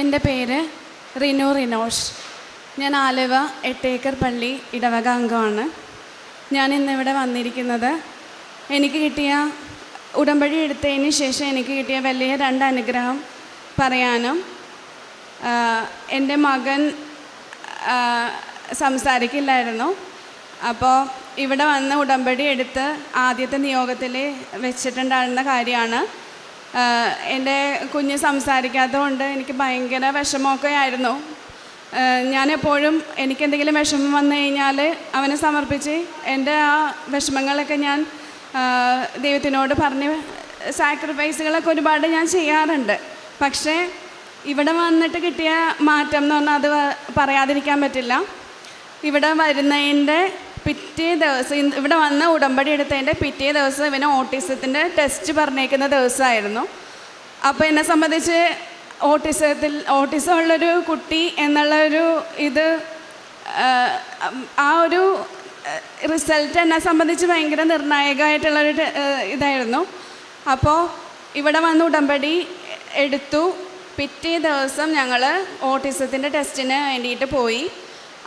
എന്റെ പേര് റിനു റിനോഷ്. ഞാൻ ആലുവ എട്ടേക്കർ പള്ളി ഇടവക അംഗമാണ്. ഞാൻ ഇന്നിവിടെ വന്നിരിക്കുന്നത് എനിക്ക് കിട്ടിയ ഉടമ്പടി എടുത്തതിന് ശേഷം എനിക്ക് കിട്ടിയ വലിയ രണ്ട് അനുഗ്രഹം പറയാനും എന്റെ മകൻ സംസാരിക്കില്ലായിരുന്നു. അപ്പോൾ ഇവിടെ വന്ന് ഉടമ്പടി എടുത്ത് ആദ്യത്തെ നിയോഗത്തിൽ വെച്ചിട്ടുണ്ടായിരുന്ന കാര്യമാണ്. എന്റെ കുഞ്ഞ് സംസാരിക്കാത്തതുകൊണ്ട് എനിക്ക് ഭയങ്കര വിഷമമൊക്കെ ആയിരുന്നു ഞാനെപ്പോഴും എനിക്കെന്തെങ്കിലും വിഷമം വന്നു കഴിഞ്ഞാൽ അവനെ സമർപ്പിച്ച് എന്റെ ആ വിഷമങ്ങളൊക്കെ ഞാൻ ദൈവത്തിനോട് പറഞ്ഞ് സാക്രിഫൈസുകളൊക്കെ ഒരുപാട് ഞാൻ ചെയ്യാറുണ്ട്. പക്ഷേ ഇവിടെ വന്നിട്ട് കിട്ടിയ മാറ്റം എന്ന് പറഞ്ഞാൽ അത് പറയാതിരിക്കാൻ പറ്റില്ല. ഇവിടെ വരുന്നതിന്റെ പിറ്റേ ദിവസം ഇവിടെ വന്ന് ഉടമ്പടി എടുത്തതിന്റെ പിറ്റേ ദിവസം ഇവന് ഓട്ടിസത്തിന്റെ ടെസ്റ്റ് പറഞ്ഞേക്കുന്ന ദിവസമായിരുന്നു. അപ്പോൾ എന്നെ സംബന്ധിച്ച് ഓട്ടിസത്തിൽ ഓട്ടിസം ഉള്ളൊരു കുട്ടി എന്നുള്ള ഒരു ഇത് ആ, ഒരു റിസൾട്ട് എന്നെ സംബന്ധിച്ച് ഭയങ്കര നിർണായകമായിട്ടുള്ളൊരു ഇതായിരുന്നു. അപ്പോൾ ഇവിടെ വന്ന് ഉടമ്പടി എടുത്തു. പിറ്റേ ദിവസം ഞങ്ങൾ ഓട്ടിസത്തിന്റെ ടെസ്റ്റിന് വേണ്ടിയിട്ട് പോയി.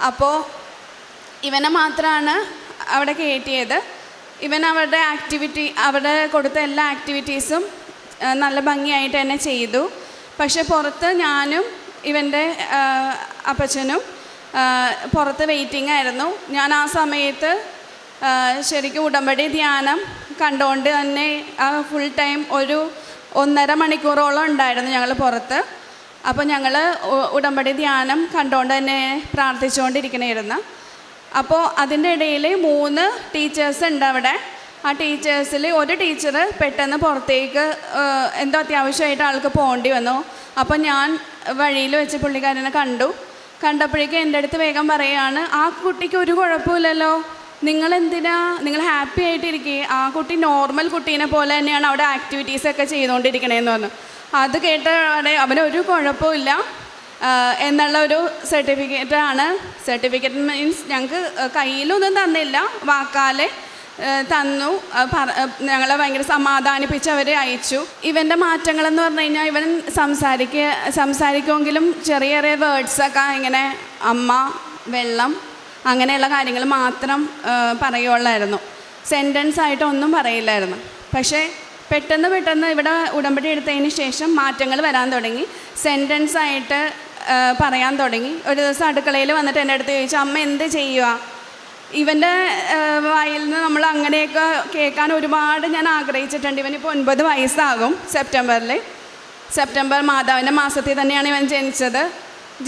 അപ്പോൾ ഇവനെ മാത്രമാണ് അവിടെ കയറ്റിയത് ഇവൻ അവരുടെ ആക്ടിവിറ്റി അവിടെ കൊടുത്ത എല്ലാ ആക്ടിവിറ്റീസും നല്ല ഭംഗിയായിട്ട് തന്നെ ചെയ്തു. പക്ഷെ പുറത്ത് ഞാനും ഇവന്റെ അപ്പച്ചനും പുറത്ത് വെയിറ്റിംഗ് ആയിരുന്നു. ഞാൻ ആ സമയത്ത് ശരിക്കും ഉടമ്പടി ധ്യാനം കണ്ടുകൊണ്ട് തന്നെ ആ ഫുൾ ടൈം ഒരു ഒന്നര മണിക്കൂറോളം ഉണ്ടായിരുന്നു ഞങ്ങൾ പുറത്ത്. അപ്പോൾ ഞങ്ങൾ ഉടമ്പടി ധ്യാനം കണ്ടുകൊണ്ട് തന്നെ പ്രാർത്ഥിച്ചുകൊണ്ടിരിക്കണമായിരുന്നു അപ്പോൾ അതിന്റെ ഇടയിൽ മൂന്ന് ടീച്ചേഴ്സ് ഉണ്ട് അവിടെ. ആ ടീച്ചേഴ്സിൽ ഒരു ടീച്ചർ പെട്ടെന്ന് പുറത്തേക്ക് എന്തോ അത്യാവശ്യമായിട്ട് ആൾക്ക് പോകേണ്ടി വന്നു. അപ്പോൾ ഞാൻ വഴിയിൽ വെച്ച് പുള്ളിക്കാരനെ കണ്ടു. കണ്ടപ്പോഴേക്കും എന്റെ അടുത്ത് വേഗം പറയുകയാണ് ആ കുട്ടിക്ക് ഒരു കുഴപ്പമില്ലല്ലോ. നിങ്ങൾ എന്തിനാ നിങ്ങൾ ഹാപ്പി ആയിട്ടിരിക്കുക ആ കുട്ടി നോർമൽ കുട്ടീനെ പോലെ തന്നെയാണ് അവിടെ ആക്ടിവിറ്റീസൊക്കെ ചെയ്തുകൊണ്ടിരിക്കണേന്ന് പറഞ്ഞു. അത് കേട്ടവിടെ അവനൊരു കുഴപ്പമില്ല. എന്നുള്ള ഒരു സർട്ടിഫിക്കറ്റ് ആണ്. സർട്ടിഫിക്കറ്റ് മീൻസ് ഞങ്ങൾക്ക് കയ്യിലൊന്നും തന്നില്ല. വാക്കാലെ തന്നു. ഞങ്ങളെ ഭയങ്കര സമാധാനിപ്പിച്ച് അവർ അയച്ചു. ഇവന്റെ മാറ്റങ്ങളെന്ന് പറഞ്ഞു കഴിഞ്ഞാൽ ഇവൻ സംസാരിക്കുക സംസാരിക്കുമെങ്കിലും ചെറിയ ചെറിയ വേർഡ്സൊക്കെ ഇങ്ങനെ അമ്മ വെള്ളം അങ്ങനെയുള്ള കാര്യങ്ങൾ മാത്രം പറയുള്ളായിരുന്നു സെന്റൻസ് ആയിട്ട് ഒന്നും പറയില്ലായിരുന്നു. പക്ഷേ പെട്ടെന്ന് പെട്ടെന്ന് ഇവിടെ ഉടമ്പടി എടുത്തതിന് ശേഷം മാറ്റങ്ങൾ വരാൻ തുടങ്ങി. സെന്റൻസ് ആയിട്ട് പറയാൻ തുടങ്ങി. ഒരു ദിവസം അടുക്കളയിൽ വന്നിട്ട് എന്റെ അടുത്ത് ചോദിച്ചു അമ്മ എന്ത് ചെയ്യുക ഇവന്റെ വായിൽ നിന്ന് നമ്മൾ അങ്ങനെയൊക്കെ കേൾക്കാൻ ഒരുപാട് ഞാൻ ആഗ്രഹിച്ചിട്ടുണ്ട്. ഇവനിപ്പോൾ ഒൻപത് വയസ്സാകും സെപ്റ്റംബറിൽ. സെപ്റ്റംബർ മാതാവിന്റെ മാസത്തിൽ തന്നെയാണ് ഇവൻ ജനിച്ചത്.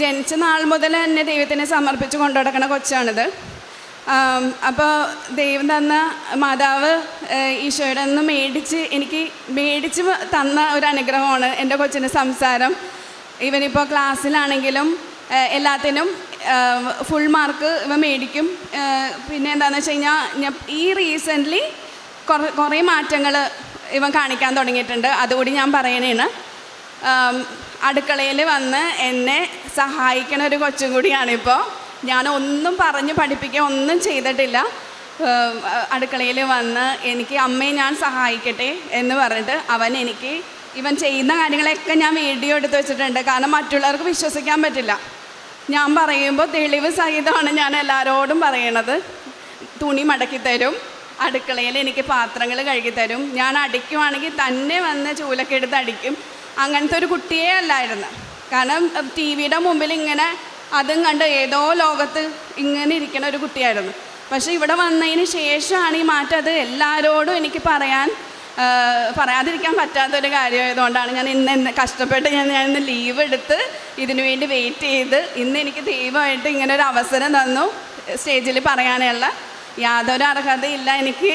ജനിച്ച നാൾ മുതൽ തന്നെ ദൈവത്തിനെ സമർപ്പിച്ച് കൊണ്ടു നടക്കുന്ന കൊച്ചാണിത്. അപ്പോൾ ദൈവം തന്ന മാതാവ് ഈശോയുടെ നിന്ന് മേടിച്ച് എനിക്ക് മേടിച്ച് തന്ന ഒരു അനുഗ്രഹമാണ് എന്റെ കൊച്ചിന്റെ സംസാരം. ഇവനിപ്പോൾ ക്ലാസ്സിലാണെങ്കിലും എല്ലാത്തിനും ഫുൾ മാർക്ക് ഇവ മേടിക്കും. പിന്നെ എന്താണെന്ന് വെച്ച് കഴിഞ്ഞാൽ ഞാൻ ഈ റീസെന്റ്ലി കുറേ മാറ്റങ്ങൾ ഇവൻ കാണിക്കാൻ തുടങ്ങിയിട്ടുണ്ട്. അതുകൂടി ഞാൻ പറയണേണ്. അടുക്കളയിൽ വന്ന് എന്നെ സഹായിക്കണ ഒരു കൊച്ചും കൂടിയാണിപ്പോൾ ഞാൻ ഒന്നും പറഞ്ഞ് പഠിപ്പിക്കുക ഒന്നും ചെയ്തിട്ടില്ല. അടുക്കളയിൽ വന്ന് എനിക്ക് അമ്മയെ ഞാൻ സഹായിക്കട്ടെ എന്ന് പറഞ്ഞിട്ട് അവൻ എനിക്ക് ഇവൻ ചെയ്യുന്ന കാര്യങ്ങളൊക്കെ ഞാൻ വീഡിയോ എടുത്ത് വെച്ചിട്ടുണ്ട്. കാരണം മറ്റുള്ളവർക്ക് വിശ്വസിക്കാൻ പറ്റില്ല. ഞാൻ പറയുമ്പോൾ തെളിവ് സഹിതമാണ് ഞാൻ എല്ലാവരോടും പറയണത്. തുണി മടക്കി തരും. അടുക്കളയിൽ എനിക്ക് പാത്രങ്ങൾ കഴുകി തരും. ഞാൻ അടിക്കുവാണെങ്കിൽ തന്നെ വന്ന് ചൂലൊക്കെ എടുത്ത് അടിക്കും. അങ്ങനത്തെ ഒരു കുട്ടിയേ അല്ലായിരുന്നു. കാരണം ടി വിയുടെ മുമ്പിൽ ഇങ്ങനെ അതും കണ്ട് ഏതോ ലോകത്ത് ഇങ്ങനെ ഇരിക്കണ ഒരു കുട്ടിയായിരുന്നു. പക്ഷേ ഇവിടെ വന്നതിന് ശേഷമാണ് ഈ മാറ്റം. അത് എല്ലാവരോടും എനിക്ക് പറയാൻ പറയാതിരിക്കാൻ പറ്റാത്തൊരു കാര്യമായതുകൊണ്ടാണ് ഞാൻ ഇന്ന് എന്നെ കഷ്ടപ്പെട്ട് ഞാൻ ഞാൻ ഇന്ന് ലീവ് എടുത്ത് ഇതിനു വേണ്ടി വെയിറ്റ് ചെയ്ത് ഇന്ന് എനിക്ക് ദൈവമായിട്ട് ഇങ്ങനെ ഒരു അവസരം തന്നു സ്റ്റേജിൽ പറയാനുള്ള. യാതൊരു അർഹതയില്ല എനിക്ക്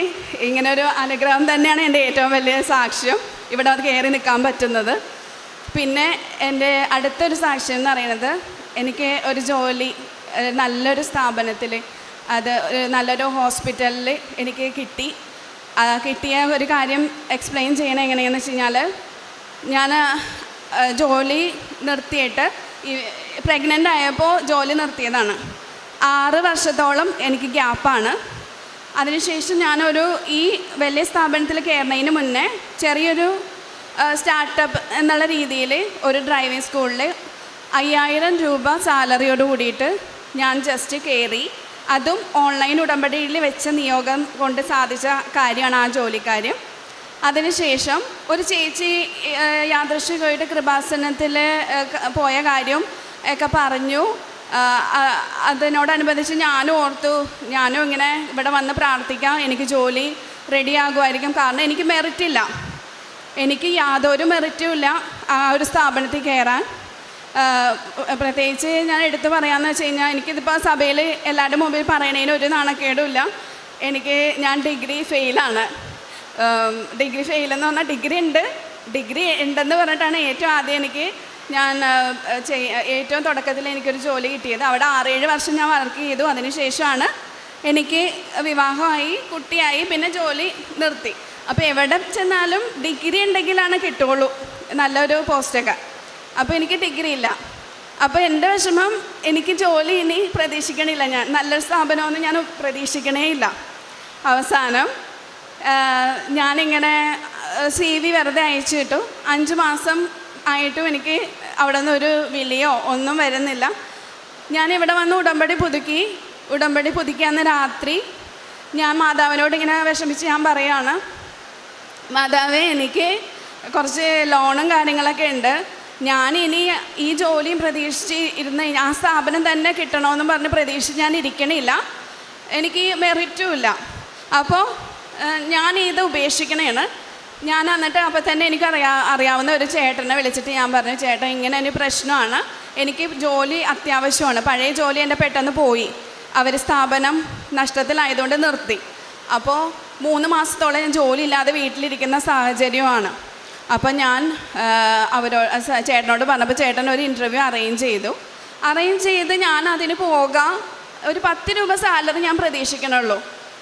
ഇങ്ങനൊരു അനുഗ്രഹം തന്നെയാണ് എന്റെ ഏറ്റവും വലിയ സാക്ഷ്യം. ഇവിടെ അത് കയറി നിൽക്കാൻ പറ്റുന്നത്. പിന്നെ എന്റെ അടുത്തൊരു സാക്ഷ്യം എന്ന് പറയുന്നത് എനിക്ക് ഒരു ജോലി നല്ലൊരു സ്ഥാപനത്തിൽ അത് നല്ലൊരു ഹോസ്പിറ്റലിൽ എനിക്ക് കിട്ടി. കിട്ടിയ ഒരു കാര്യം എക്സ്പ്ലെയിൻ ചെയ്യണത് എങ്ങനെയാണെന്ന് വെച്ച് കഴിഞ്ഞാൽ ഞാൻ ജോലി നിർത്തിയിട്ട് പ്രഗ്നന്റ് ആയപ്പോൾ ജോലി നിർത്തിയതാണ്. ആറ് വർഷത്തോളം എനിക്ക് ഗ്യാപ്പാണ് അതിനുശേഷം ഞാനൊരു ഈ വലിയ സ്ഥാപനത്തിൽ കയറുന്നതിന് മുന്നേ ചെറിയൊരു സ്റ്റാർട്ടപ്പ് എന്നുള്ള രീതിയിൽ ഒരു ഡ്രൈവിംഗ് സ്കൂളിൽ അയ്യായിരം രൂപ സാലറിയോട് കൂടിയിട്ട് ഞാൻ ജസ്റ്റ് കയറി അതും ഓൺലൈൻ ഉടമ്പടിയിൽ വെച്ച നിയോഗം കൊണ്ട് സാധിച്ച കാര്യമാണ് ആ ജോലിക്കാര്യം അതിനുശേഷം ഒരു ചേച്ചി ഏഹ്, യാദൃശ്ചികമായിട്ട് കൃപാസനത്തിൽ പോയ കാര്യം ഒക്കെ പറഞ്ഞു. അതിനോടനുബന്ധിച്ച് ഞാനും ഓർത്തു ഞാനും ഇങ്ങനെ ഇവിടെ വന്ന് പ്രാർത്ഥിക്കാം എനിക്ക് ജോലി റെഡി ആകുമായിരിക്കും. കാരണം എനിക്ക് മെറിറ്റില്ല എനിക്ക് യാതൊരു മെറിറ്റും ഇല്ല ആ ഒരു സ്ഥാപനത്തിൽ കയറാൻ. പ്രത്യേകിച്ച് ഞാൻ എടുത്തു പറയാമെന്ന് വെച്ച് കഴിഞ്ഞാൽ എനിക്കിതിപ്പോൾ സഭയിൽ എല്ലാവരുടെ മുമ്പിൽ പറയണതിന് ഒരു നാണക്കേടുമില്ല. എനിക്ക് ഞാൻ ഡിഗ്രി ഫെയിലാണ്. ഡിഗ്രി ഫെയിലെന്ന് പറഞ്ഞാൽ ഡിഗ്രി ഉണ്ട്. ഡിഗ്രി ഉണ്ടെന്ന് പറഞ്ഞിട്ടാണ് ഏറ്റവും ആദ്യം എനിക്ക് ഞാൻ ഏറ്റവും തുടക്കത്തിൽ എനിക്കൊരു ജോലി കിട്ടിയത്. അവിടെ ആറേഴ് വർഷം ഞാൻ വർക്ക് ചെയ്തു. അതിനുശേഷമാണ് എനിക്ക് വിവാഹമായി കുട്ടിയായി പിന്നെ ജോലി നിർത്തി. അപ്പോൾ എവിടെ ചെന്നാലും ഡിഗ്രി ഉണ്ടെങ്കിലാണ് കിട്ടുള്ളൂ നല്ലൊരു പോസ്റ്റൊക്കെ. അപ്പോൾ എനിക്ക് ഡിഗ്രി ഇല്ല. അപ്പോൾ എന്റെ വിഷമം എനിക്ക് ജോലി ഇനി പ്രതീക്ഷിക്കണില്ല ഞാൻ. നല്ലൊരു സ്ഥാപനമൊന്നും ഞാൻ പ്രതീക്ഷിക്കണേ ഇല്ല. അവസാനം ഞാനിങ്ങനെ സി വി വെറുതെ അയച്ചു കിട്ടു അഞ്ച് മാസം ആയിട്ടും എനിക്ക് അവിടെ നിന്ന് ഒരു വിളിയോ ഒന്നും വരുന്നില്ല. ഞാൻ ഇവിടെ വന്ന് ഉടമ്പടി പുതുക്കി. ഉടമ്പടി പുതുക്കിയാന്ന് രാത്രി ഞാൻ മാതാവിനോട് ഇങ്ങനെ വിഷമിച്ച് ഞാൻ പറയുകയാണ് മാതാവ് എനിക്ക് കുറച്ച് ലോണും കാര്യങ്ങളൊക്കെ ഉണ്ട്. ഞാൻ ഇനി ഈ ജോലിയും പ്രതീക്ഷിച്ച് ഇരുന്ന് ആ സ്ഥാപനം തന്നെ കിട്ടണമെന്ന് പറഞ്ഞ് പ്രതീക്ഷിച്ച് ഞാൻ ഇരിക്കണില്ല. എനിക്ക് മെറിറ്റും ഇല്ല അപ്പോൾ ഞാൻ ഇത് ഉപേക്ഷിക്കണേണ്. ഞാൻ എന്നിട്ട് അപ്പോൾ തന്നെ എനിക്ക് അറിയാ അറിയാവുന്ന ഒരു ചേട്ടനെ വിളിച്ചിട്ട് ഞാൻ പറഞ്ഞു ചേട്ടൻ ഇങ്ങനെ ഒരു പ്രശ്നമാണ്. എനിക്ക് ജോലി അത്യാവശ്യമാണ്. പഴയ ജോലി എന്റെ പെട്ടെന്ന് പോയി. അവർ സ്ഥാപനം നഷ്ടത്തിലായതുകൊണ്ട് നിർത്തി. അപ്പോൾ മൂന്ന് മാസത്തോളം ഞാൻ ജോലി ഇല്ലാതെ വീട്ടിലിരിക്കുന്ന സാഹചര്യമാണ്. അപ്പോൾ ഞാൻ അവരോ ചേട്ടനോട് പറഞ്ഞപ്പോൾ ചേട്ടൻ ഒരു ഇന്റർവ്യൂ അറേഞ്ച് ചെയ്തു. അറേഞ്ച് ചെയ്ത് ഞാൻ അതിന് പോകാം. ഒരു പത്ത് രൂപ സാലറി ഞാൻ പ്രതീക്ഷിക്കണുള്ളൂ.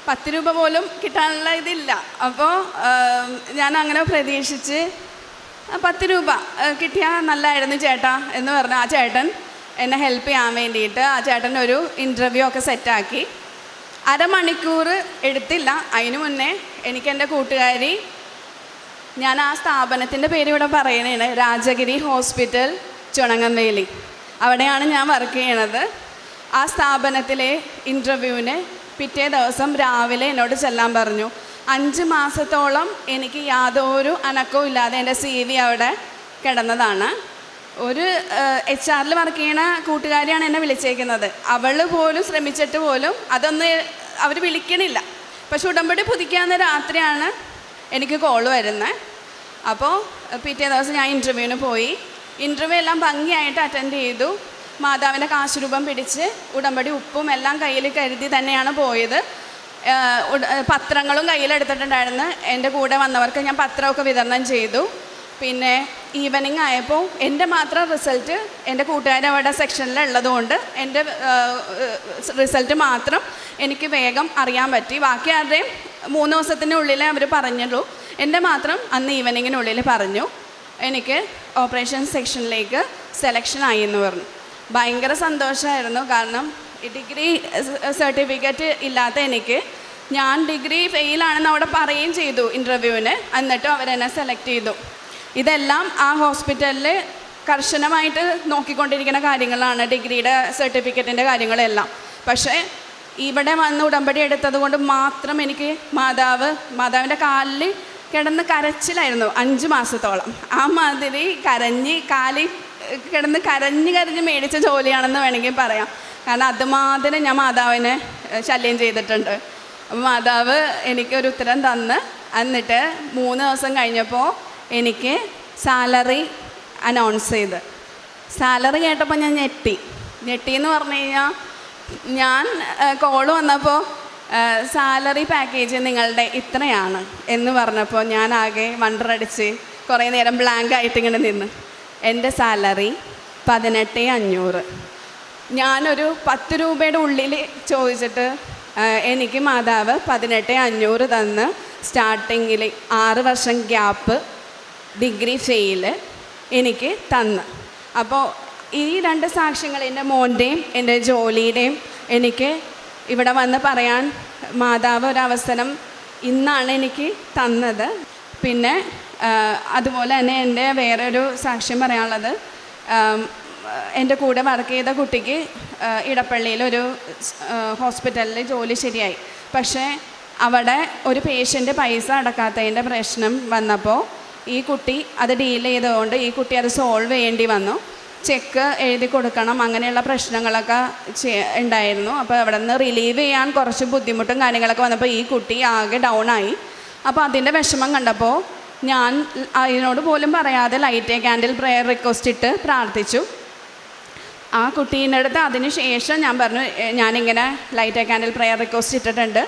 പത്ത് രൂപ പോലും കിട്ടാനുള്ള ഇതില്ല. അപ്പോൾ ഞാൻ അങ്ങനെ പ്രതീക്ഷിച്ച് പത്ത് രൂപ കിട്ടിയാൽ നല്ലതായിരുന്നു ചേട്ടാ എന്ന് പറഞ്ഞു ആ ചേട്ടൻ എന്നെ ഹെൽപ്പ് ചെയ്യാൻ വേണ്ടിയിട്ട് ആ ചേട്ടൻ ഒരു ഇന്റർവ്യൂ ഒക്കെ സെറ്റാക്കി അരമണിക്കൂർ എടുത്തില്ല. അതിനു മുന്നേ എനിക്ക് എന്റെ കൂട്ടുകാരി ഞാൻ ആ സ്ഥാപനത്തിന്റെ പേര് ഇവിടെ പറയണേണ്. രാജഗിരി ഹോസ്പിറ്റൽ ചുണങ്ങംവേലി അവിടെയാണ് ഞാൻ വർക്ക് ചെയ്യണത്. ആ സ്ഥാപനത്തിലെ ഇന്റർവ്യൂവിന് പിറ്റേ ദിവസം രാവിലെ എന്നോട് ചെല്ലാൻ പറഞ്ഞു. അഞ്ച് മാസത്തോളം എനിക്ക് യാതൊരു അനക്കവും ഇല്ലാതെ എന്റെ സി വി അവിടെ കിടന്നതാണ്. ഒരു എച്ച് ആറിൽ വർക്ക് ചെയ്യണ കൂട്ടുകാരിയാണ് എന്നെ വിളിച്ചേക്കുന്നത്. അവൾ പോലും ശ്രമിച്ചിട്ട് പോലും അതൊന്ന് അവർ വിളിക്കണില്ല. പക്ഷെ ഉടമ്പടി പുതിക്കാവുന്ന രാത്രിയാണ് എനിക്ക് കോൾ വരുന്നത് അപ്പോൾ പിറ്റേ ദിവസം ഞാൻ ഇന്റർവ്യൂവിന് പോയി. ഇന്റർവ്യൂ എല്ലാം ഭംഗിയായിട്ട് അറ്റൻഡ് ചെയ്തു. മാതാവിന്റെ കാശുരൂപം പിടിച്ച് ഉടമ്പടി ഉപ്പും എല്ലാം കയ്യിൽ കരുതി തന്നെയാണ് പോയത്. പത്രങ്ങളും കയ്യിലെടുത്തിട്ടുണ്ടായിരുന്നു എന്റെ കൂടെ വന്നവർക്ക് ഞാൻ പത്രമൊക്കെ വിതരണം ചെയ്തു. പിന്നെ ഈവനിങ് ആയപ്പോൾ എന്റെ മാത്രം റിസൾട്ട് എന്റെ കൂട്ടുകാരവിടെ ഉള്ളതുകൊണ്ട് എന്റെ റിസൾട്ട് മാത്രം എനിക്ക് വേഗം അറിയാൻ പറ്റി. ബാക്കി ആരുടെയും മൂന്ന് ദിവസത്തിനുള്ളിൽ അവർ പറഞ്ഞുള്ളൂ എന്റെ മാത്രം അന്ന് ഈവനിങ്ങിനുള്ളിൽ പറഞ്ഞു എനിക്ക് ഓപ്പറേഷൻ സെക്ഷനിലേക്ക് സെലക്ഷൻ ആയി എന്ന് പറഞ്ഞു. ഭയങ്കര സന്തോഷമായിരുന്നു കാരണം ഡിഗ്രി സർട്ടിഫിക്കറ്റ് ഇല്ലാത്ത എനിക്ക് ഞാൻ ഡിഗ്രി ഫെയിലാണെന്ന് അവിടെ പറയുകയും ചെയ്തു ഇന്റർവ്യൂവിന് എന്നിട്ടും അവരെന്നെ സെലക്ട് ചെയ്തു. ഇതെല്ലാം ആ ഹോസ്പിറ്റലിൽ കർശനമായിട്ട് നോക്കിക്കൊണ്ടിരിക്കുന്ന കാര്യങ്ങളാണ് ഡിഗ്രിയുടെ സർട്ടിഫിക്കറ്റിന്റെ കാര്യങ്ങളെല്ലാം. പക്ഷേ ഇവിടെ വന്ന് ഉടമ്പടി എടുത്തത് കൊണ്ട് മാത്രം എനിക്ക് മാതാവ് മാതാവിന്റെ കാലിൽ കിടന്ന് കരച്ചിലായിരുന്നു അഞ്ച് മാസത്തോളം. ആ മാതിരി കരഞ്ഞ് കാലി കിടന്ന് കരഞ്ഞ് കരഞ്ഞ് മേടിച്ച ജോലിയാണെന്ന് വേണമെങ്കിൽ പറയാം. കാരണം അതുമാതിരി ഞാൻ മാതാവിനെ ശല്യം ചെയ്തിട്ടുണ്ട്. അപ്പോൾ മാതാവ് എനിക്കൊരു ഉത്തരം തന്ന്. എന്നിട്ട് മൂന്ന് ദിവസം കഴിഞ്ഞപ്പോൾ എനിക്ക് സാലറി അനൗൺസ് ചെയ്ത്. സാലറി കേട്ടപ്പോൾ ഞാൻ ഞെട്ടി. ഞെട്ടി എന്ന് പറഞ്ഞു കഴിഞ്ഞാൽ ഞാൻ കോൾ വന്നപ്പോൾ സാലറി പാക്കേജ് നിങ്ങളുടെ ഇത്രയാണ് എന്ന് പറഞ്ഞപ്പോൾ ഞാൻ ആകെ വണ്ടറടിച്ച് കുറേ നേരം ബ്ലാങ്ക് ആയിട്ട് ഇങ്ങനെ നിന്ന്. എന്റെ സാലറി പതിനെട്ട് അഞ്ഞൂറ്. ഞാനൊരു പത്ത് രൂപയുടെ ഉള്ളിൽ ചോദിച്ചിട്ട് എനിക്ക് മാതാവ് പതിനെട്ട് അഞ്ഞൂറ് തന്ന് സ്റ്റാർട്ടിങ്ങിൽ ആറ് വർഷം ഗ്യാപ്പ് ഡിഗ്രി ഫെയിൽ എനിക്ക് തന്ന്. അപ്പോൾ ഈ രണ്ട് സാക്ഷ്യങ്ങൾ എന്റെ മോന്റെയും എന്റെ ജോലിയുടെയും എനിക്ക് ഇവിടെ വന്ന് പറയാൻ മാതാവ് ഒരവസരം ഇന്നാണ് എനിക്ക് തന്നത്. പിന്നെ അതുപോലെ തന്നെ എന്റെ വേറൊരു സാക്ഷ്യം പറയാനുള്ളത് എന്റെ കൂടെ വർക്ക് ചെയ്ത കുട്ടിക്ക് ഇടപ്പള്ളിയിൽ ഒരു ഹോസ്പിറ്റലിൽ ജോലി ശരിയായി. പക്ഷേ അവിടെ ഒരു പേഷ്യന്റ് പൈസ അടക്കാത്തതിന്റെ പ്രശ്നം വന്നപ്പോൾ ഈ കുട്ടി അത് ഡീൽ ചെയ്തുകൊണ്ട് ഈ കുട്ടി അത് സോൾവ് ചെയ്യേണ്ടി വന്നു. ചെക്ക് എഴുതി കൊടുക്കണം. അങ്ങനെയുള്ള പ്രശ്നങ്ങളൊക്കെ ഉണ്ടായിരുന്നു. അപ്പോൾ അവിടെ നിന്ന് റിലീവ് ചെയ്യാൻ കുറച്ച് ബുദ്ധിമുട്ടും കാര്യങ്ങളൊക്കെ വന്നപ്പോൾ ഈ കുട്ടി ആകെ ഡൗൺ ആയി. അപ്പോൾ അതിന്റെ വിഷമം കണ്ടപ്പോൾ ഞാൻ അതിനോട് പോലും പറയാതെ ലൈറ്റ് ക്യാൻഡിൽ പ്രെയർ റിക്വസ്റ്റ് ഇട്ട് പ്രാർത്ഥിച്ചു. ആ കുട്ടീന്റെ അടുത്ത് അതിന് ശേഷം ഞാൻ പറഞ്ഞു "എ, ഞാനിങ്ങനെ ലൈറ്റ് ക്യാൻഡിൽ പ്രെയർ റിക്വസ്റ്റ് ഇട്ടിട്ടുണ്ട്.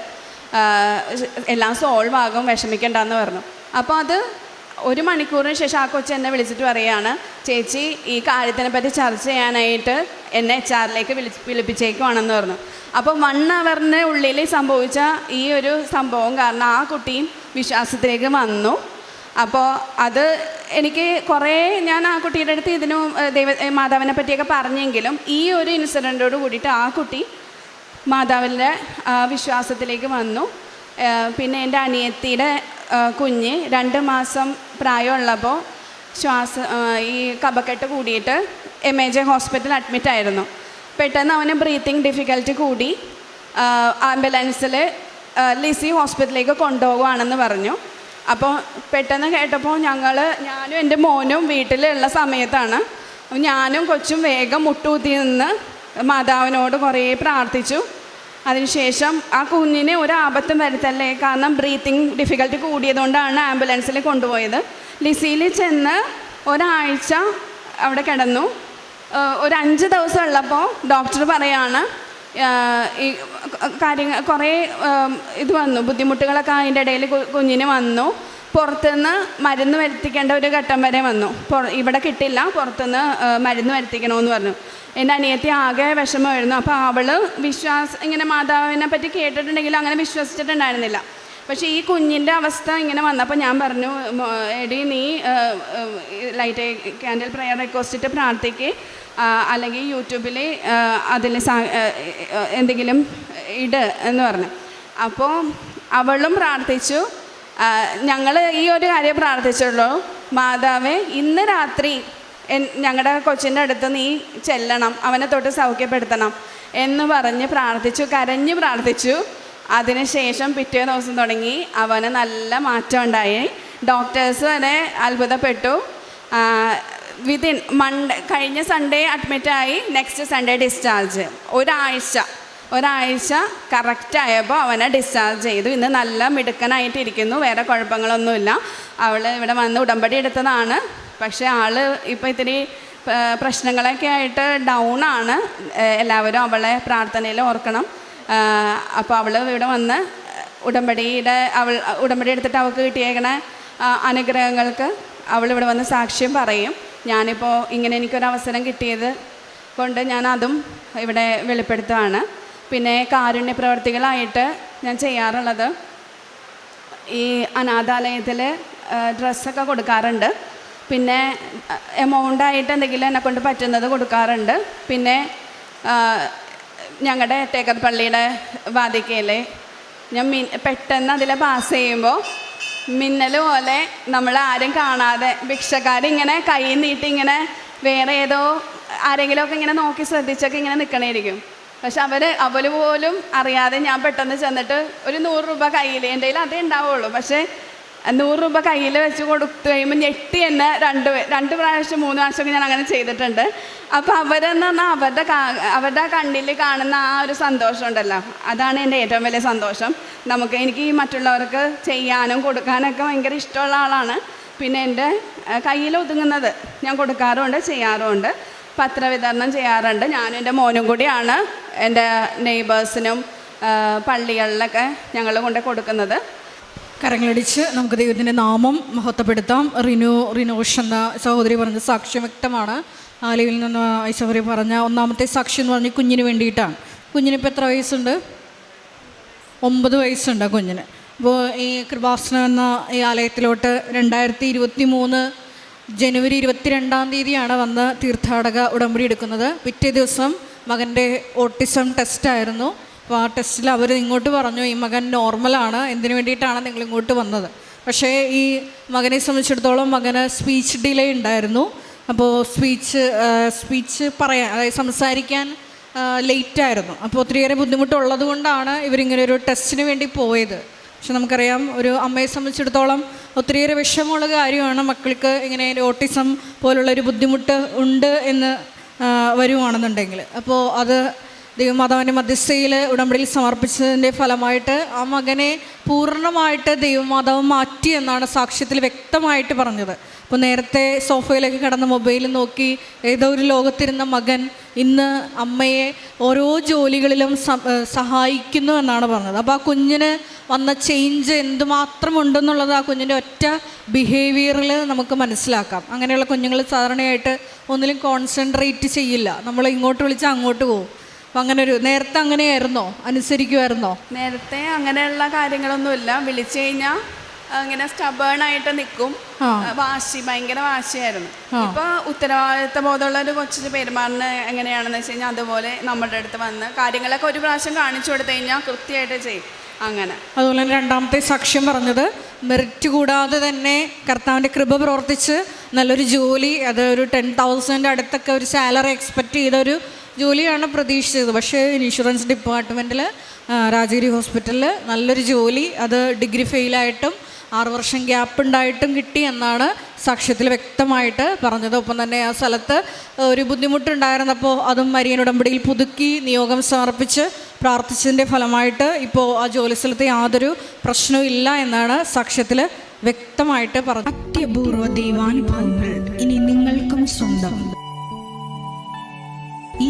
എല്ലാം സോൾവ് ആകും വിഷമിക്കണ്ടെന്ന് പറഞ്ഞു. അപ്പോൾ അത് ഒരു മണിക്കൂറിന് ശേഷം ആ കൊച്ചു എന്നെ വിളിച്ചിട്ട് പറയുകയാണ് ചേച്ചി ഈ കാര്യത്തിനെ പറ്റി ചർച്ച ചെയ്യാനായിട്ട് എന്നെ എച്ച് ആറിലേക്ക് വിളി വിളിപ്പിച്ചേക്കുവാണെന്ന് പറഞ്ഞു. അപ്പോൾ വൺ അവറിന്റെ ഉള്ളിൽ സംഭവിച്ച ഈ ഒരു സംഭവം കാരണം ആ കുട്ടിയും വിശ്വാസത്തിലേക്ക് വന്നു. അപ്പോൾ അത് എനിക്ക് കുറേ ഞാൻ ആ കുട്ടിയുടെ അടുത്ത് ഇതിനു ദൈവ മാതാവിനെ പറ്റിയൊക്കെ പറഞ്ഞെങ്കിലും ഈ ഒരു ഇൻസിഡന്റോട് കൂടിയിട്ട് ആ കുട്ടി മാതാവിന്റെ വിശ്വാസത്തിലേക്ക് വന്നു. പിന്നെ എന്റെ അനിയത്തിയുടെ കുഞ്ഞ് രണ്ട് മാസം പ്രായമുള്ളപ്പോൾ ശ്വാസ ഈ കബക്കെട്ട് കൂടിയിട്ട് M A J hospital admit ആയിരുന്നു. പെട്ടെന്ന് അവന് ബ്രീത്തിങ് ഡിഫിക്കൽറ്റി കൂടി ആംബുലൻസിൽ ലിസി ഹോസ്പിറ്റലിലേക്ക് കൊണ്ടുപോകുവാണെന്ന് പറഞ്ഞു. അപ്പോൾ പെട്ടെന്ന് കേട്ടപ്പോൾ ഞങ്ങൾ ഞാനും എന്റെ മോനും വീട്ടിലുള്ള സമയത്താണ് ഞാനും കൊച്ചും വേഗം മുട്ടൂത്തി നിന്ന് മാതാവിനോട് കുറേ പ്രാർത്ഥിച്ചു. അതിനുശേഷം ആ കുഞ്ഞിന് ഒരു ആപത്തും വരുത്തല്ലേ? കാരണം ബ്രീത്തിങ് ഡിഫിക്കൽട്ടി കൂടിയതുകൊണ്ടാണ് ആംബുലൻസിൽ കൊണ്ടുപോയത്. ലിസിയിൽ ചെന്ന് ഒരാഴ്ച അവിടെ കിടന്നു. ഒരു അഞ്ച് ദിവസം ഉള്ളപ്പോൾ ഡോക്ടർ പറയാണ് ഈ കാര്യങ്ങൾ കുറേ ഇത് വന്നു. ബുദ്ധിമുട്ടുകളൊക്കെ അതിന്റെ ഇടയിൽ കുഞ്ഞിന് വന്നു. പുറത്തുനിന്ന് മരുന്ന് വരുത്തിക്കേണ്ട ഒരു ഘട്ടം വരെ വന്നു. ഇവിടെ കിട്ടില്ല. പുറത്തുനിന്ന് മരുന്ന് വരുത്തിക്കണമെന്ന് പറഞ്ഞു. എന്റെ അനിയത്തി ആകെ വിഷമമായിരുന്നു. അപ്പോൾ അവൾ വിശ്വാസ ഇങ്ങനെ മാതാവിനെ പറ്റി കേട്ടിട്ടുണ്ടെങ്കിലും അങ്ങനെ വിശ്വസിച്ചിട്ടുണ്ടായിരുന്നില്ല. പക്ഷേ ഈ കുഞ്ഞിന്റെ അവസ്ഥ ഇങ്ങനെ വന്നപ്പോൾ ഞാൻ പറഞ്ഞു എടി നീ ലൈറ്റ് ക്യാൻഡിൽ പ്രയർ റിക്വസ്റ്റിട്ട് പ്രാർത്ഥിക്ക്. അല്ലെങ്കിൽ യൂട്യൂബിൽ അതിൽ എന്തെങ്കിലും ഇട് എന്ന് പറഞ്ഞു. അപ്പോൾ അവളും പ്രാർത്ഥിച്ചു. ഞങ്ങൾ ഈ ഒരു കാര്യം പ്രാർത്ഥിച്ചുള്ളൂ. മാതാവേ ഇന്ന് രാത്രി ഞങ്ങളുടെ കൊച്ചിന്റെ അടുത്ത് നീ ചെല്ലണം അവനെ തൊട്ട് സൗഖ്യപ്പെടുത്തണം എന്ന് പറഞ്ഞ് പ്രാർത്ഥിച്ചു കരഞ്ഞു പ്രാർത്ഥിച്ചു. അതിനുശേഷം പിറ്റേ ദിവസം തുടങ്ങി അവന് നല്ല മാറ്റം ഉണ്ടായി. ഡോക്ടേഴ്സ് വരെ അത്ഭുതപ്പെട്ടു. വിതിൻ മൺഡേ കഴിഞ്ഞ സൺഡേ അഡ്മിറ്റായി നെക്സ്റ്റ് സൺഡേ ഡിസ്ചാർജ് ഒരാഴ്ച. ഒരാഴ്ച കറക്റ്റ് ആയപ്പോൾ അവനെ ഡിസ്ചാർജ് ചെയ്തു. ഇന്ന് നല്ല മിടുക്കനായിട്ടിരിക്കുന്നു. വേറെ കുഴപ്പങ്ങളൊന്നുമില്ല. അവൾ ഇവിടെ വന്ന് ഉടമ്പടി എടുത്തതാണ്. പക്ഷേ ആൾ ഇപ്പോൾ ഇത്തിരി പ്രശ്നങ്ങളൊക്കെ ആയിട്ട് ഡൗൺ ആണ്. എല്ലാവരും അവളെ പ്രാർത്ഥനയിൽ ഓർക്കണം. അപ്പോൾ അവൾ ഇവിടെ വന്ന് ഉടമ്പടിയുടെ അവൾ ഉടമ്പടി എടുത്തിട്ട് അവൾക്ക് കിട്ടിയേക്കണ അനുഗ്രഹങ്ങൾക്ക് അവൾ ഇവിടെ വന്ന് സാക്ഷ്യം പറയും. ഞാനിപ്പോൾ ഇങ്ങനെ എനിക്കൊരു അവസരം കിട്ടിയത് കൊണ്ട് ഞാൻ അതും ഇവിടെ വെളിപ്പെടുത്തുകയാണ് പിന്നെ കാരുണ്യ പ്രവർത്തികളായിട്ട് ഞാൻ ചെയ്യാറുള്ളത്. ഈ അനാഥാലയത്തിൽ ഡ്രസ്സൊക്കെ കൊടുക്കാറുണ്ട്. പിന്നെ എമൗണ്ട് ആയിട്ട് എന്തെങ്കിലും എന്നെ കൊണ്ട് പറ്റുന്നത് കൊടുക്കാറുണ്ട്. പിന്നെ ഞങ്ങളുടെ ടേക്കർ പള്ളിയുടെ വാതിക്കയിലെ ഞാൻ മിൻ പെട്ടെന്ന് അതിൽ പാസ് ചെയ്യുമ്പോൾ മിന്നൽ പോലെ നമ്മൾ ആരും കാണാതെ ഭിക്ഷക്കാരിങ്ങനെ കൈ നീട്ടി ഇങ്ങനെ വേറെ ഏതോ ആരെങ്കിലുമൊക്കെ ഇങ്ങനെ നോക്കി ശ്രദ്ധിച്ചൊക്കെ ഇങ്ങനെ നിൽക്കണേയിരിക്കും പക്ഷെ അവർ അവൾ പോലും അറിയാതെ ഞാൻ പെട്ടെന്ന് ചെന്നിട്ട് ഒരു നൂറ് രൂപ കയ്യിൽ എന്റെ കയ്യിൽ അതേ ഉണ്ടാവുള്ളൂ. പക്ഷേ നൂറ് രൂപ കയ്യിൽ വെച്ച് കൊടുത്തു കഴിയുമ്പോൾ ഞെട്ടി എന്നെ രണ്ട് രണ്ട് പ്രാവശ്യം മൂന്ന് പ്രാവശ്യമൊക്കെ ഞാൻ അങ്ങനെ ചെയ്തിട്ടുണ്ട്. അപ്പോൾ അവരെന്ന് പറഞ്ഞാൽ അവരുടെ അവരുടെ കണ്ണിൽ കാണുന്ന ആ ഒരു സന്തോഷം ഉണ്ടല്ലോ. അതാണ് എന്റെ ഏറ്റവും വലിയ സന്തോഷം. നമുക്ക് എനിക്ക് മറ്റുള്ളവർക്ക് ചെയ്യാനും കൊടുക്കാനൊക്കെ ഭയങ്കര ഇഷ്ടമുള്ള ആളാണ്. പിന്നെ എന്റെ കയ്യിൽ ഒതുങ്ങുന്നത് ഞാൻ കൊടുക്കാറുമുണ്ട് ചെയ്യാറുമുണ്ട് പത്രവിതരണം ചെയ്യാറുണ്ട്. ഞാനും എന്റെ മോനും കൂടിയാണ് എന്റെ നെയ്ബേഴ്സിനും പള്ളികളിലൊക്കെ ഞങ്ങൾ കൊണ്ട് കൊടുക്കുന്നത്. കരങ്ങളടിച്ച് നമുക്ക് ദൈവത്തിന്റെ നാമം മഹത്വപ്പെടുത്താം. റിനു റിനോഷ് എന്ന സഹോദരി പറഞ്ഞ സാക്ഷ്യം വ്യക്തമാണ്. ആലുവിൽ നിന്ന് ഐശ്വര്യ പറഞ്ഞ ഒന്നാമത്തെ സാക്ഷ്യം എന്ന് പറഞ്ഞ് കുഞ്ഞിന് വേണ്ടിയിട്ടാണ്. കുഞ്ഞിനിപ്പോൾ എത്ര വയസ്സുണ്ട്? ഒമ്പത് വയസ്സുണ്ട് കുഞ്ഞിന്. അപ്പോൾ ഈ കൃപാസനം എന്ന ഈ ആലയത്തിലോട്ട് രണ്ടായിരത്തി ഇരുപത്തി മൂന്ന് ജനുവരി ഇരുപത്തിരണ്ടാം തീയതിയാണ് വന്ന് തീർത്ഥാടക ഉടമ്പടി എടുക്കുന്നത്. പിറ്റേ ദിവസം മകന്റെ ഓട്ടിസം ടെസ്റ്റായിരുന്നു അപ്പോൾ ആ ടെസ്റ്റിൽ അവർ ഇങ്ങോട്ട് പറഞ്ഞു ഈ മകൻ നോർമലാണ് എന്തിനു വേണ്ടിയിട്ടാണ് നിങ്ങൾ ഇങ്ങോട്ട് വന്നത്? പക്ഷേ ഈ മകനെ സംബന്ധിച്ചിടത്തോളം മകന് സ്പീച്ച് ഡിലേ ഉണ്ടായിരുന്നു. അപ്പോൾ സ്പീച്ച് സ്പീച്ച് പറയാൻ അതായത് സംസാരിക്കാൻ ലേറ്റായിരുന്നു അപ്പോൾ ഒത്തിരിയേറെ ബുദ്ധിമുട്ടുള്ളത് കൊണ്ടാണ് ഇവരിങ്ങനെ ഒരു ടെസ്റ്റിന് വേണ്ടി പോയത്. പക്ഷെ നമുക്കറിയാം ഒരു അമ്മയെ സംബന്ധിച്ചിടത്തോളം ഒത്തിരിയേറെ വിഷമമുള്ള കാര്യമാണ് മക്കൾക്ക് ഇങ്ങനെ ഓട്ടിസം പോലുള്ള ഒരു ബുദ്ധിമുട്ട് ഉണ്ട് എന്ന് വരുവാണെന്നുണ്ടെങ്കിൽ. അപ്പോൾ അത് ദൈവമാതാവിന്റെ മധ്യസ്ഥയിൽ ഉടമ്പടിയിൽ സമർപ്പിച്ചതിന്റെ ഫലമായിട്ട് ആ മകനെ പൂർണമായിട്ട് ദൈവമാതാവ് മാറ്റി എന്നാണ് സാക്ഷ്യത്തിൽ വ്യക്തമായിട്ട് പറഞ്ഞത്. അപ്പോൾ നേരത്തെ സോഫയിലേക്ക് കിടന്ന് മൊബൈൽ നോക്കി ഏതോ ഒരു ലോകത്തിരുന്ന മകൻ ഇന്ന് അമ്മയെ ഓരോ ജോലികളിലും സഹായിക്കുന്നു എന്നാണ് പറഞ്ഞത്. അപ്പോൾ ആ കുഞ്ഞിന് വന്ന ചേഞ്ച് എന്തുമാത്രം ഉണ്ടെന്നുള്ളത് ആ കുഞ്ഞിന്റെ ഒറ്റ ബിഹേവിയറിൽ നമുക്ക് മനസ്സിലാക്കാം. അങ്ങനെയുള്ള കുഞ്ഞുങ്ങൾ സാധാരണയായിട്ട് ഒന്നിലും കോൺസെൻട്രേറ്റ് ചെയ്യില്ല. നമ്മൾ ഇങ്ങോട്ട് വിളിച്ചാൽ അങ്ങോട്ട് പോകും അപ്പം അങ്ങനെ ഒരു നേരത്തെ അങ്ങനെയായിരുന്നോ? അനുസരിക്കുമായിരുന്നോ? നേരത്തെ അങ്ങനെയുള്ള കാര്യങ്ങളൊന്നുമില്ല. വിളിച്ചു കഴിഞ്ഞാൽ അങ്ങനെ സ്റ്റബേൺ ആയിട്ട് നിൽക്കും. വാശി ഭയങ്കര വാശിയായിരുന്നു. ഇപ്പൊ ഉത്തരവാദിത്ത ബോധമുള്ള ഒരു കൊച്ചിന് പെരുമാറുന്ന എങ്ങനെയാണെന്ന് വെച്ച് കഴിഞ്ഞാൽ അതുപോലെ നമ്മുടെ അടുത്ത് വന്ന് കാര്യങ്ങളൊക്കെ ഒരു പ്രാവശ്യം കാണിച്ചു കൊടുത്തു കഴിഞ്ഞാൽ കൃത്യമായിട്ട് ചെയ്യും. അങ്ങനെ. അതുപോലെ തന്നെ രണ്ടാമത്തെ സാക്ഷ്യം പറഞ്ഞത് മെറിറ്റ് കൂടാതെ തന്നെ കർത്താവിന്റെ കൃപ പ്രവർത്തിച്ച് നല്ലൊരു ജോലി അത് ഒരു ടെൻ തൗസൻഡ് അടുത്തൊക്കെ ഒരു സാലറി എക്സ്പെക്റ്റ് ചെയ്ത ഒരു ജോലിയാണ് പ്രതീക്ഷിച്ചത്. പക്ഷേ ഇൻഷുറൻസ് ഡിപ്പാർട്ട്മെന്റിൽ രാജഗിരി ഹോസ്പിറ്റലിൽ നല്ലൊരു ജോലി അത് ഡിഗ്രി ഫെയിലായിട്ടും ആറ് വർഷം ഗ്യാപ്പ് ഉണ്ടായിട്ടും കിട്ടി എന്നാണ് സാക്ഷ്യത്തിൽ വ്യക്തമായിട്ട് പറഞ്ഞത്. ഒപ്പം തന്നെ ആ സ്ഥലത്ത് ഒരു ബുദ്ധിമുട്ടുണ്ടായിരുന്നപ്പോൾ അതും മരിയൻ ഉടമ്പടിയിൽ പുതുക്കി നിയോഗം സമർപ്പിച്ച് പ്രാർത്ഥിച്ചതിന്റെ ഫലമായിട്ട് ഇപ്പോൾ ആ ജോലി സ്ഥലത്ത് യാതൊരു പ്രശ്നവും ഇല്ല എന്നാണ് സാക്ഷ്യത്തിൽ വ്യക്തമായിട്ട് പറഞ്ഞത്. അത്യപൂർവ ദൈവാനുഭവങ്ങൾ ഇനി നിങ്ങൾക്കും സ്വന്തം. ഈ